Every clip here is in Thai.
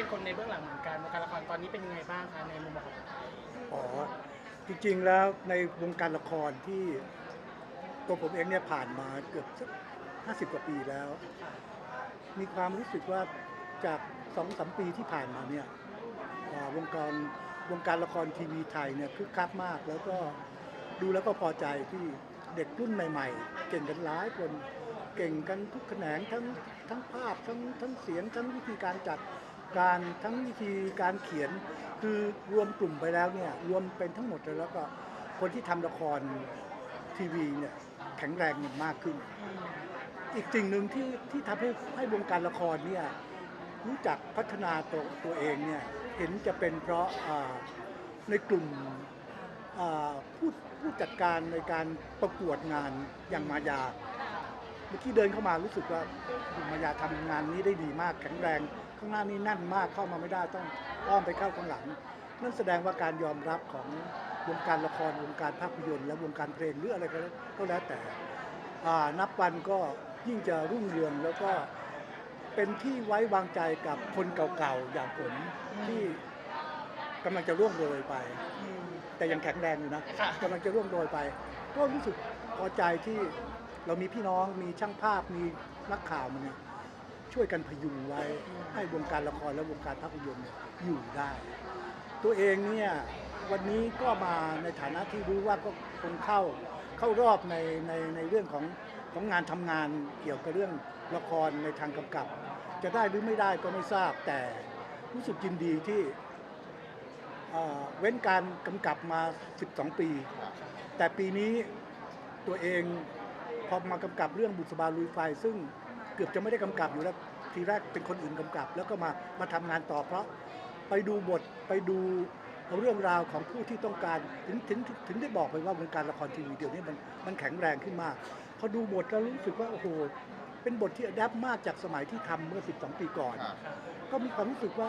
เป็นคนในเบื้องหลังเหมือนกันวงการละครตอนนี้เป็นยังไงบ้างคะในมุมมองของอ๋อจริงๆแล้วในวงการละครที่ตัวผมเองเนี่ยผ่านมาเกือบสักห้าสิบกว่าปีแล้ว มีความรู้สึกว่าจากสองสามปีที่ผ่านมาเนี่ยวงการวงการละครทีวีไทยเนี่ยคึกคักมาก แล้วก็ดูแล้วก็พอใจที่เด็กรุ่นใหม่ ๆ เก่งกันหลายคน เก่งกันทุกแขนงทั้งทั้งภาพทั้งทั้งเสียงทั้งวิธีการจัด การทั้งวิธีการเขียนคือรวมกลุ่มไปแล้วเนี่ยรวมเป็นทั้งหมดเลยแล้วก็คนที่ทำละครทีวีเนี่ยแข็งแรงมากขึ้น อีกสิ่งหนึ่งที่ที่ทำให้ให้วงการละครเนี่ยรู้จักพัฒนาตัวตัวเองเนี่ยเห็นจะเป็นเพราะในกลุ่มผู้ผู้จัดการในการประกวดงานอย่างมายาเมื่อกี้เดินเข้ามารู้สึกว่าคุณมายาทำงานนี้ได้ดีมากแข็งแรง ข้างหน้านี้แน่นมากเข้ามาไม่ได้ต้องอ้อมไปเข้าข้างหลัง นั่นแสดงว่าการยอมรับของวงการละครวงการภาพยนตร์และวงการเพลงหรืออะไรก็แล้วแต่นับวันก็ยิ่งจะรุ่งเรืองแล้วก็เป็นที่ไว้วางใจกับคนเก่าๆอย่างผมที่กำลังจะร่วงโรยไป แต่ยังแข็งแรงอยู่นะค่ะกำลังจะร่วงโรยไป ก็รู้สึกพอใจที่เรามีพี่น้องมีช่างภาพมีนักข่าวมันเนี่ย ช่วยกันพยุงไว้ให้วงการละครและวงการภาพยนตร์อยู่ได้ ตัวเองเนี่ยวันนี้ก็มาในฐานะที่รู้ว่าก็คงเข้าเข้ารอบในในในเรื่องของของงานทำงานเกี่ยวกับเรื่องละครในทางกำกับ จะได้หรือไม่ได้ก็ไม่ทราบแต่รู้สึกยินดีที่เอ่อเว้นการกำกับมา 12 ปี แต่ปีนี้ตัวเองพอมากำกับเรื่องบุษบาลุยไฟซึ่งเกือบจะไม่ได้กำกับอยู่แล้ว ทีแรกเป็นคนอื่นกำกับ แล้วก็มามาทำงานต่อเพราะไปดูบทไปดูเรื่องราวของผู้ที่ต้องการถึงถึงถึงได้บอกไปว่าวงการละครทีวีเดี๋ยวนี้มันมันแข็งแรงขึ้นมากพอดูบทแล้วรู้สึกว่าโอ้โหเป็นบทที่อัดแอปมากจากสมัยที่ทำเมื่อ 12 ปีก่อน ก็มีความรู้สึกว่า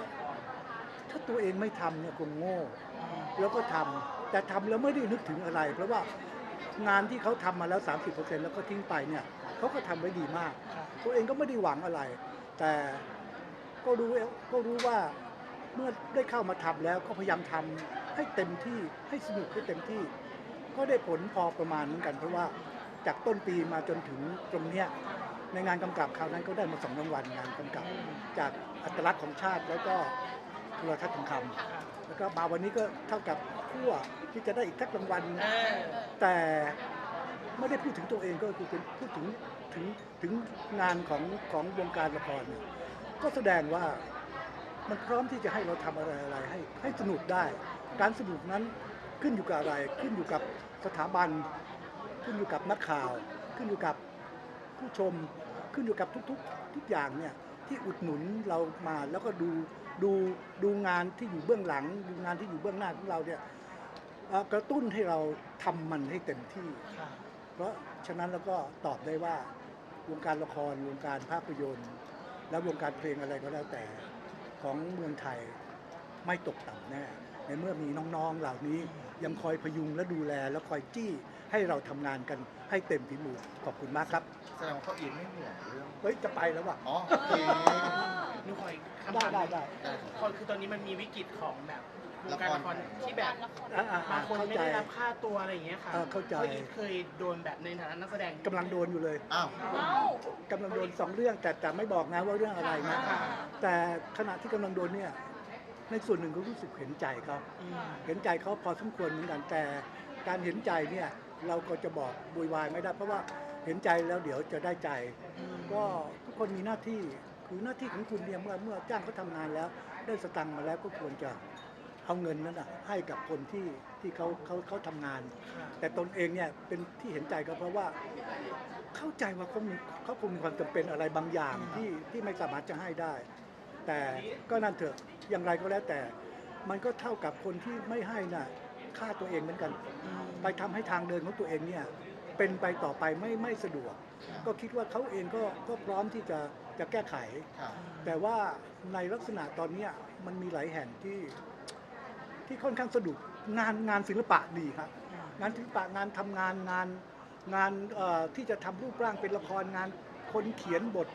ถ้าตัวเองไม่ทำเนี่ยคงโง่ แล้วก็ทำแต่ทำแล้วไม่ได้นึกถึงอะไร เพราะว่างานที่เขาทำมาแล้ว 30%แล้วก็ทิ้งไปเนี่ยเขาก็ทำไว้ดีมาก ตัวเองก็ไม่ได้หวังอะไร แต่ก็รู้ก็รู้ว่าเมื่อได้เข้ามาทำแล้วก็พยายามทำให้เต็มที่ให้สนุกให้เต็มที่ ก็ได้ผลพอประมาณเหมือนกัน เพราะว่าจากต้นปีมาจนถึงตรงเนี้ยในงานกำกับคราวนั้นก็ได้มาสองรางวัลงานกำกับ จากอัตลักษณ์ของชาติแล้วก็โทรทัศน์ทองคำแล้วก็มาวันนี้ก็เท่ากับขั้วที่จะได้อีกทักรางวัลเออแต่ ไม่ได้พูดถึงตัวเองก็คือเป็นพูดถึงถึงถึงงานของของวงการละครเนี่ยก็แสดงว่ามันพร้อมที่จะให้เราทำอะไรอะไรให้ให้สนุกได้ การสนุกนั้นขึ้นอยู่กับอะไร ขึ้นอยู่กับสถาบัน ขึ้นอยู่กับนักข่าว ขึ้นอยู่กับผู้ชม ขึ้นอยู่กับทุกๆ ทุกอย่างเนี่ยที่อุดหนุนเรามาแล้วก็ดูดูดูงานที่อยู่เบื้องหลัง ดูงานที่อยู่เบื้องหน้าของเราเนี่ยเอ่อกระตุ้นให้เราทำมันให้เต็มที่ ค่ะ เพราะฉะนั้นเราก็ตอบได้ว่าวงการละครวงการภาพยนตร์ และวงการเพลงอะไรก็แล้วแต่ของเมืองไทยไม่ตกต่ำแน่ในเมื่อมีน้องๆเหล่านี้ยังคอยพยุงและดูแลและคอยจี้ ให้เราทำงานกันให้เต็มฝีมือขอบคุณมากครับแสดงว่าเขาอินไม่ห่วงเรื่อง เฮ้ยจะไปแล้วว่ะอ๋อโอเคหนูขออีกคำได้ถามได้ได้คนคือตอนนี้มันมีวิกฤตของแบบวงการละครที่แบบอะอะบาอะงคนเข้าไม่ใจ ได้รับค่าตัวอะไรอย่างเงี้ยค่ะเออเข้าใจพระอีทเคยโดนแบบในฐานะนักแสดงกำลังโดนอยู่เลยอ้าวกำลังโดนสองเรื่องแต่แต่ไม่บอกนะว่าเรื่องอะไรนะค่ะ แต่ขณะที่กำลังโดนเนี่ยในส่วนหนึ่งก็รู้สึกเห็นใจเขา อืม เห็นใจเขาพอสมควรเหมือนกันแต่การเห็นใจเนี่ย เราก็จะบอกบุยวายไม่ได้ เพราะว่าเห็นใจแล้วเดี๋ยวจะได้ใจอืมก็ทุกคนมีหน้าที่คือหน้าที่ของคุณเนี่ยเมื่อเมื่อจ้างเขาทำงานแล้ว ได้สตังค์มาแล้วก็ควรจะเอาเงินนั้นนะให้กับคนที่ที่เขาเขาเขาทำงานค่ะแต่ตนเองเนี่ยเป็นที่เห็นใจเขาเพราะว่าเข้าใจว่าเขามีเขาคงมีความจำเป็นอะไรบางอย่างที่ที่ไม่สามารถจะให้ได้ แต่ก็นั่นเถอะอย่างไรก็แล้วแต่ มันก็เท่ากับคนที่ไม่ให้น่ะ ฆ่าตัวเองเหมือนกันอืมไปทำให้ทางเดินของตัวเองเนี่ยเป็นไปต่อไปไม่ไม่สะดวก ก็คิดว่าเขาเองก็ก็พร้อมที่จะจะแก้ไขค่ะแต่ว่าในลักษณะตอนเนี้ยมันมีหลายแห่งที่ที่ค่อนข้างสะดุดงานงานศิลปะดีครับ งานศิลปะงานทำงานงานงานเอ่อที่จะทำรูปร่างเป็นละครงานคนเขียนบท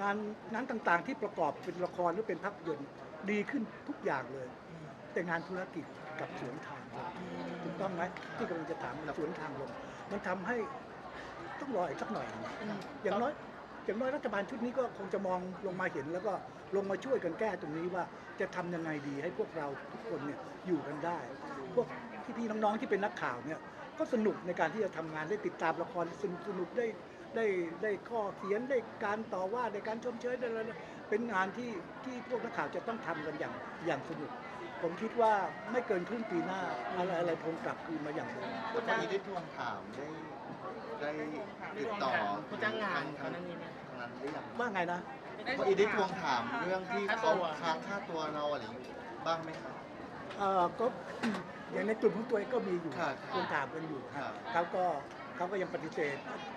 งานงานต่างๆ ที่ประกอบเป็นละครหรือเป็นภาพยนตร์ดีขึ้นทุกอย่างเลย แต่งานธุรกิจกับสวนทางครับอืม ถูกต้องไหมที่กำลังจะถามมันสวนทางลง มันทำให้ต้องรออีกสักหน่อยหนึ่งอย่างน้อยอย่างน้อยรัฐบาลชุดนี้ก็คงจะมองลงมาเห็น แล้วก็ลงมาช่วยกันแก้ตรงนี้ว่าจะทำยังไงดีให้พวกเราทุกคนเนี่ยอยู่กันได้ พวกพี่ๆน้องๆที่เป็นนักข่าวเนี่ยก็สนุกในการที่จะทำงานได้ติดตามละครสนุกสนุกได้ได้ได้ข้อเขียนได้การต่อว่าได้การชมเชยได้อะไรนะเป็นงานที่ที่พวกนักข่าวจะต้องทำกันอย่างอย่างสนุก ผมคิดว่าไม่เกินครึ่งปีหน้า อะไรอะไรคงกลับคืนมาอย่างเดิมแล้วพออีได้ทวงถามได้ได้ติดต่อผู้จ้างงานก่ทาอนงหน้านี้ไหมทางนั้นหรือยังว่าไงนะพออีได้ทวงถามเรื่องที่ค่าตัเขาวค้างค่าตัวเราอะไรอย่างงี้บ้างไหมครับเอ่อก็อย่างในกลุ่มของตัวเองก็มีอยู่ครับคนถามกันอยู่ครับเขาก็ เขาก็ยังปฏิเสธ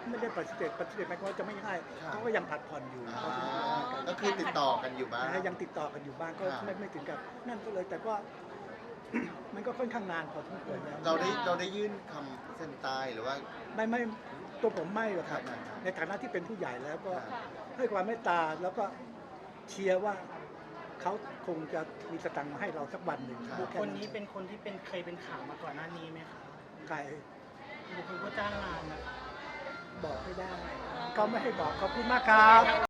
ไม่ได้ปฏิเสธปฏิเสธหมายความว่าจะไม่ให้ครับ เขาก็ยังผัดผ่อนอยู่อ่าเขาถึงจะให้กัน ก็คือติดต่อกันอยู่บ้าง นะฮะยังติดต่อกันอยู่บ้างก็ครับ ไม่ไม่ถึงกับนั่นก็เลยแต่ก็มันก็ค่อนข้างนานพอสมควรแล้วเราได้เราได้ยื่นคำเส้นตายหรือว่า ไม่ไม่ตัวผมไม่หรอกครับ ครับครับ ในฐานะที่เป็นผู้ใหญ่แล้วก็ครับให้ความเมตตาแล้วก็เชียร์ว่าเขาคงจะมีสตังค์มาให้เราสักวันหนึ่งบุคคลนี้เป็นคนที่เป็นเคยเป็นข่าวมาก่อนหน้านี้ไหมคะ ใคร บุคคลผู้จ้างงานนะบอกไม่ได้เขาไม่ให้บอกขอบคุณมากครับ